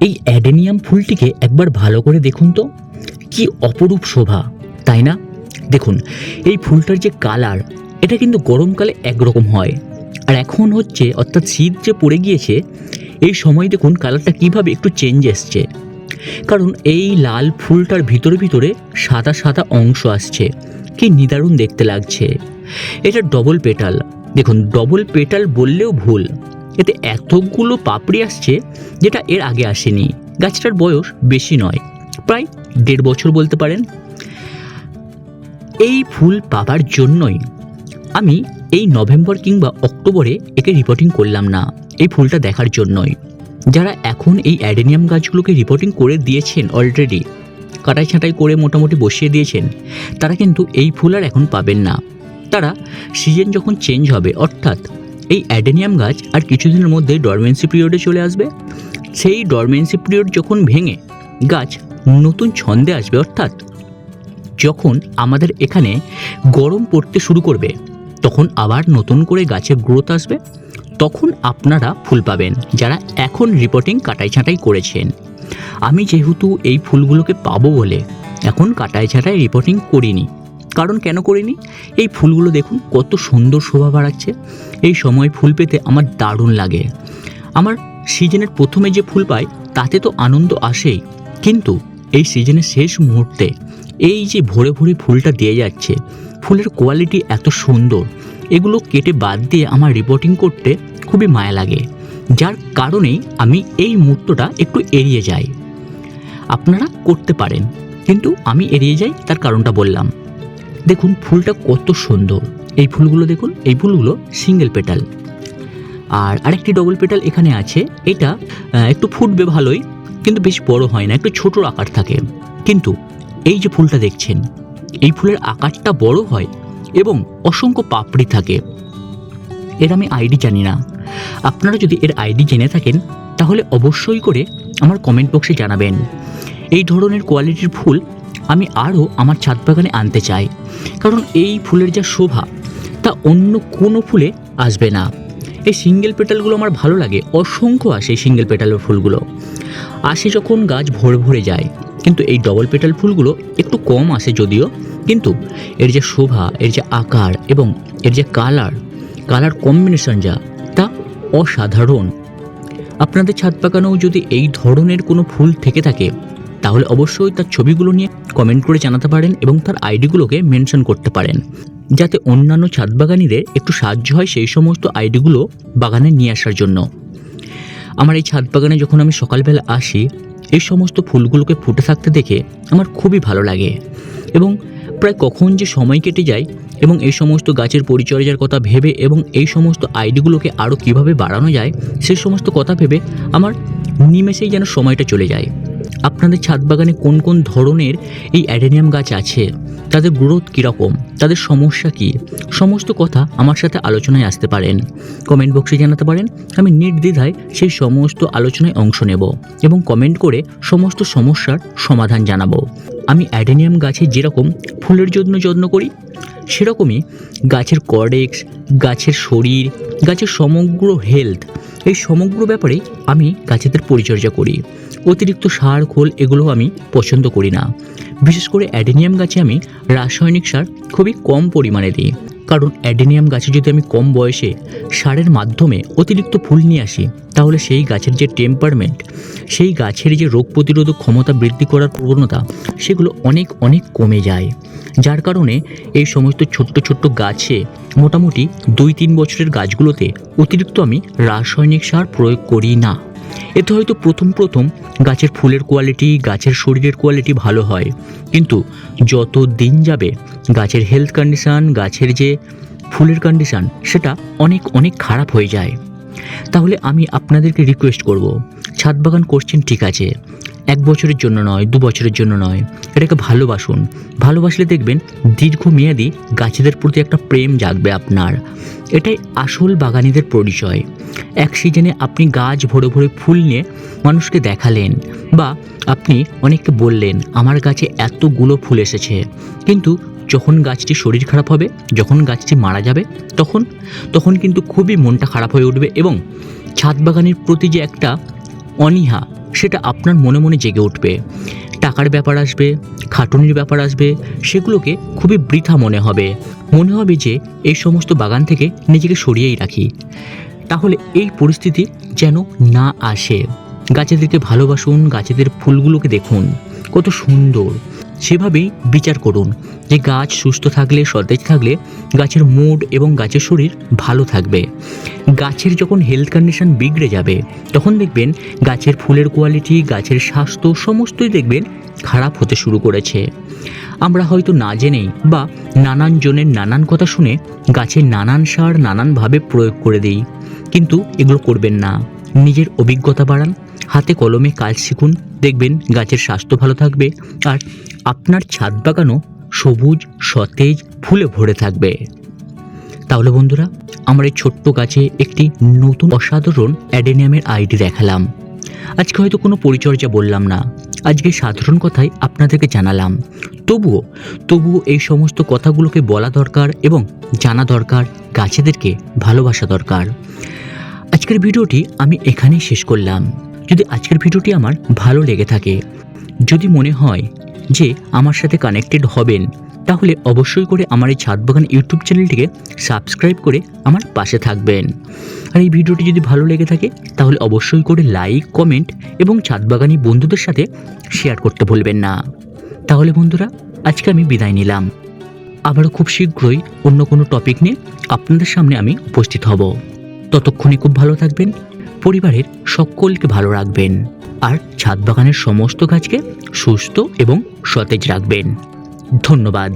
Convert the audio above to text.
এই অ্যাডেনিয়াম ফুলটিকে একবার ভালো করে দেখুন তো। কি অপরূপ শোভা, তাই না? দেখুন, এই ফুলটার যে কালার, এটা কিন্তু গরমকালে একরকম হয়। আর এখন হচ্ছে, অর্থাৎ শীত যে পড়ে গিয়েছে, এই সময় দেখুন কালারটা কীভাবে একটু চেঞ্জ এসছে। কারণ এই লাল ফুলটার ভিতরে ভিতরে সাদা সাদা অংশ আসছে। কি নিদারুণ দেখতে লাগছে। এটা ডবল পেটাল দেখুন ডবল পেটাল বললেও ভুল। এতে এতগুলো পাপড়ি আসছে যেটা এর আগে আসেনি। গাছটার বয়স বেশি নয়, প্রায় দেড় বছর বলতে পারেন। এই ফুল পাবার জন্যই আমি এই নভেম্বর কিংবা অক্টোবরে একে রিপোর্টিং করলাম না, এই ফুলটা দেখার জন্যই। যারা এখন এই অ্যাডেনিয়াম গাছগুলোকে রিপোর্টিং করে দিয়েছেন অলরেডি কাটাই ছাঁটাই করে মোটামুটি বসিয়ে দিয়েছেন, তারা কিন্তু এই ফুল আর এখন পাবেন না। তারা সিজন যখন চেঞ্জ হবে, অর্থাৎ এই অ্যাডেনিয়াম গাছ আর কিছুদিনের মধ্যে ডরমেন্সি পিরিয়ডে চলে আসবে। সেই ডরমেন্সি পিরিয়ড যখন ভেঙে গাছ নতুন ছন্দে আসবে, অর্থাৎ যখন আমাদের এখানে গরম পড়তে শুরু করবে, তখন আবার নতুন করে গাছের গ্রোথ আসবে। তখন আপনারা ফুল পাবেন, যারা এখন রিপোর্টিং কাটাই ছাঁটাই করেছেন। আমি যেহেতু এই ফুলগুলোকে পাবো বলে এখন কাটাই ছাঁটাই রিপোর্টিং করিনি। কারণ কেন করিনি? এই ফুলগুলো দেখুন, কত সুন্দর শোভা বাড়াচ্ছে। এই সময় ফুল পেতে আমার দারুণ লাগে। আমার সিজনের প্রথমে যে ফুল পাই, তাতে তো আনন্দ আসেই। কিন্তু এই সিজনের শেষ মুহূর্তে এই যে ভোরে ভোরে ফুলটা দিয়ে যাচ্ছে, ফুলের কোয়ালিটি এত সুন্দর, এগুলো কেটে বাদ দিয়ে আমার রিপোর্টিং করতে খুবই মায়া লাগে। যার কারণেই আমি এই মুহূর্তটা একটু এড়িয়ে যাই। আপনারা করতে পারেন, কিন্তু আমি এড়িয়ে যাই, তার কারণটা বললাম। দেখুন ফুলটা কত সুন্দর। এই ফুলগুলো দেখুন, এই ফুলগুলো সিঙ্গেল পেটাল আর আরেকটি ডবল পেটাল এখানে আছে, এটা একটু ফুটবে ভালোই, কিন্তু বেশ বড় হয় না, একটু ছোট আকার থাকে। কিন্তু এই যে ফুলটা দেখছেন, এই ফুলের আকারটা বড় হয় এবং অসংখ্য পাপড়ি থাকে। এর আমি আইডি জানি না। আপনারা যদি এর আইডি জেনে থাকেন, তাহলে অবশ্যই করে আমার কমেন্ট বক্সে জানাবেন। এই ধরনের কোয়ালিটির ফুল আমি আরও আমার ছাদ বাগানে আনতে চাই। কারণ এই ফুলের যা শোভা, তা অন্য কোনো ফুলে আসবে না। এই সিঙ্গেল পেটালগুলো আমার ভালো লাগে, অসংখ্য আসে এই সিঙ্গেল পেটালের ফুলগুলো। আসে যখন গাছ ভরে ভরে যায়, কিন্তু এই ডবল পেটাল ফুলগুলো একটু কম আসে যদিও, কিন্তু এর যে শোভা, এর যে আকার এবং এর যে কালার কালার কম্বিনেশন যা, তা অসাধারণ। আপনাদের ছাদ বাগানেও যদি এই ধরনের কোনো ফুল থেকে থাকে তাহলে অবশ্যই তার ছবিগুলো নিয়ে কমেন্ট করে জানাতে পারেন এবং তার আইডিগুলোকে মেনশন করতে পারেন। যাতে অন্যান্য ছাদ বাগানিদের একটু সাহায্য হয় সেই সমস্ত আইডিগুলো বাগানে নিয়ে আসার জন্য। আমার এই ছাদ বাগানে যখন আমি সকালবেলা আসি, এই সমস্ত ফুলগুলোকে ফুটে থাকতে দেখে আমার খুবই ভালো লাগে এবং প্রায় কখন যে সময় কেটে যায় এবং এই সমস্ত গাছের পরিচর্যার কথা ভেবে এবং এই সমস্ত আইডিগুলোকে আরও কীভাবে বাড়ানো যায় সে সমস্ত কথা ভেবে আমার নিমেষেই যেন সময়টা চলে যায়। আপনাদের ছাদ বাগানে কোন কোন ধরনের এই অ্যাডেনিয়াম গাছ আছে? তাদের গ্রোথ কীরকম? তাদের সমস্যা কী? সমস্ত কথা আমার সাথে আলোচনায় আসতে পারেন। কমেন্ট বক্সে জানাতে পারেন। আমি নির্দ্বিধায় সেই সমস্ত আলোচনায় অংশ নেব এবং কমেন্ট করে সমস্ত সমস্যার সমাধান জানাব। আমি অ্যাডেনিয়াম গাছে যেরকম ফুলের জন্য যত্ন করি, সেরকমই গাছের কর্ডেক্স, গাছের শরীর, গাছের সমগ্র হেলথ এই সমগ্র ব্যাপারে আমি গাছেদের পরিচর্যা করি। অতিরিক্ত সার, খোল এগুলো আমি পছন্দ করি না। বিশেষ করে অ্যাডেনিয়াম গাছে আমি রাসায়নিক সার খুবই কম পরিমাণে দিই। কারণ অ্যাডেনিয়াম গাছে যদি আমি কম বয়সে সারের মাধ্যমে অতিরিক্ত ফুল নিয়ে আসি, তাহলে সেই গাছের যে টেম্পারমেন্ট সেই গাছের যে রোগ প্রতিরোধক ক্ষমতা বৃদ্ধি করার প্রবণতা, সেগুলো অনেক অনেক কমে যায়। যার কারণে এই সমস্ত ছোট্ট ছোট্ট গাছে মোটামুটি দুই তিন বছরের গাছগুলোতে অতিরিক্ত আমি রাসায়নিক সার প্রয়োগ করি না। এতে হয়তো প্রথম প্রথম গাছের ফুলের কোয়ালিটি গাছের শরীরের কোয়ালিটি ভালো হয়। কিন্তু যত দিন যাবে গাছের হেলথ কন্ডিশান গাছের যে ফুলের কন্ডিশান সেটা অনেক অনেক খারাপ হয়ে যায়। তাহলে আমি আপনাদেরকে রিকোয়েস্ট করব, ছাদ বাগান করছেন ঠিক আছে এক বছরের জন্য নয়, দু বছরের জন্য নয়। এটাকে ভালোবাসুন। ভালোবাসলে দেখবেন দীর্ঘমেয়াদী গাছেদের প্রতি একটা প্রেম জাগবে আপনার। এটাই আসল বাগানিদের পরিচয়। এক সিজনে আপনি গাছ ভরে ভরে ফুল নিয়ে মানুষকে দেখালেন বা আপনি অনেককে বললেন, আমার গাছে এতগুলো ফুল এসেছে। কিন্তু যখন গাছটি শরীর খারাপ হবে, যখন গাছটি মারা যাবে, তখন তখন কিন্তু খুবই মনটা খারাপ হয়ে উঠবে এবং ছাদ বাগানের প্রতি যে একটা অনীহা সেটা আপনার মনে মনে জেগে উঠবে। টাকার ব্যাপার আসবে, খাটুনির ব্যাপার আসবে, সেগুলোকে খুবই বৃথা মনে হবে। মনে হবে যে এই সমস্ত বাগান থেকে নিজেকে সরিয়েই রাখি। তাহলে এই পরিস্থিতি যেন না আসে। গাছেদেরকে ভালোবাসুন, গাছেদের ফুলগুলোকে দেখুন। কত সুন্দর। সেভাবেই বিচার করুন যে গাছ সুস্থ থাকলে, সতেজ থাকলে গাছের মুড এবং গাছের শরীর ভালো থাকবে। গাছের যখন হেলথ কন্ডিশন বিগড়ে যাবে, তখন দেখবেন গাছের ফুলের কোয়ালিটি গাছের স্বাস্থ্য সমস্তই দেখবেন খারাপ হতে শুরু করেছে। আমরা হয়তো না জেনেই বা নানান জনের নানান কথা শুনে গাছে নানান সার, নানানভাবে প্রয়োগ করে দিই। কিন্তু এগুলো করবেন না। নিজের অভিজ্ঞতা বাড়ান হাতে কলমে কাজ শিখুন, দেখবেন গাছের স্বাস্থ্য ভালো থাকবে আর আপনার ছাদ বাগানও সবুজ, সতেজ, ফুলে ভরে থাকবে। তাহলে বন্ধুরা, আমার এই ছোট্ট গাছে একটি নতুন অসাধারণ অ্যাডেনিয়ামের আইডি দেখালাম। আজকে হয়তো কোনো পরিচর্যা বললাম না। আজকে সাধারণ কথাই আপনাদেরকে জানালাম। তবুও তবুও এই সমস্ত কথাগুলোকে বলা দরকার এবং জানা দরকার, গাছেদেরকে ভালোবাসা দরকার। আজকের ভিডিওটি আমি এখানেই শেষ করলাম। যদি আজকের ভিডিওটি আমার ভালো লেগে থাকে, যদি মনে হয় যে আমার সাথে কানেক্টেড হবেন, তাহলে অবশ্যই করে আমার এই ছাদ বাগান ইউটিউব চ্যানেলটিকে সাবস্ক্রাইব করে আমার পাশে থাকবেন। আর এই ভিডিওটি যদি ভালো লেগে থাকে, তাহলে অবশ্যই করে লাইক কমেন্ট এবং ছাদ বাগানি বন্ধুদের সাথে শেয়ার করতে ভুলবেন না। তাহলে বন্ধুরা, আজকে আমি বিদায় নিলাম। আবারও খুব শীঘ্রই অন্য কোনো টপিক নিয়ে আপনাদের সামনে আমি উপস্থিত হব। ততক্ষণে খুব ভালো থাকবেন। পরিবারের সকলকে ভালো রাখবেন আর ছাদ বাগানের সমস্ত গাছকে সুস্থ এবং সতেজ রাখবেন। ধন্যবাদ।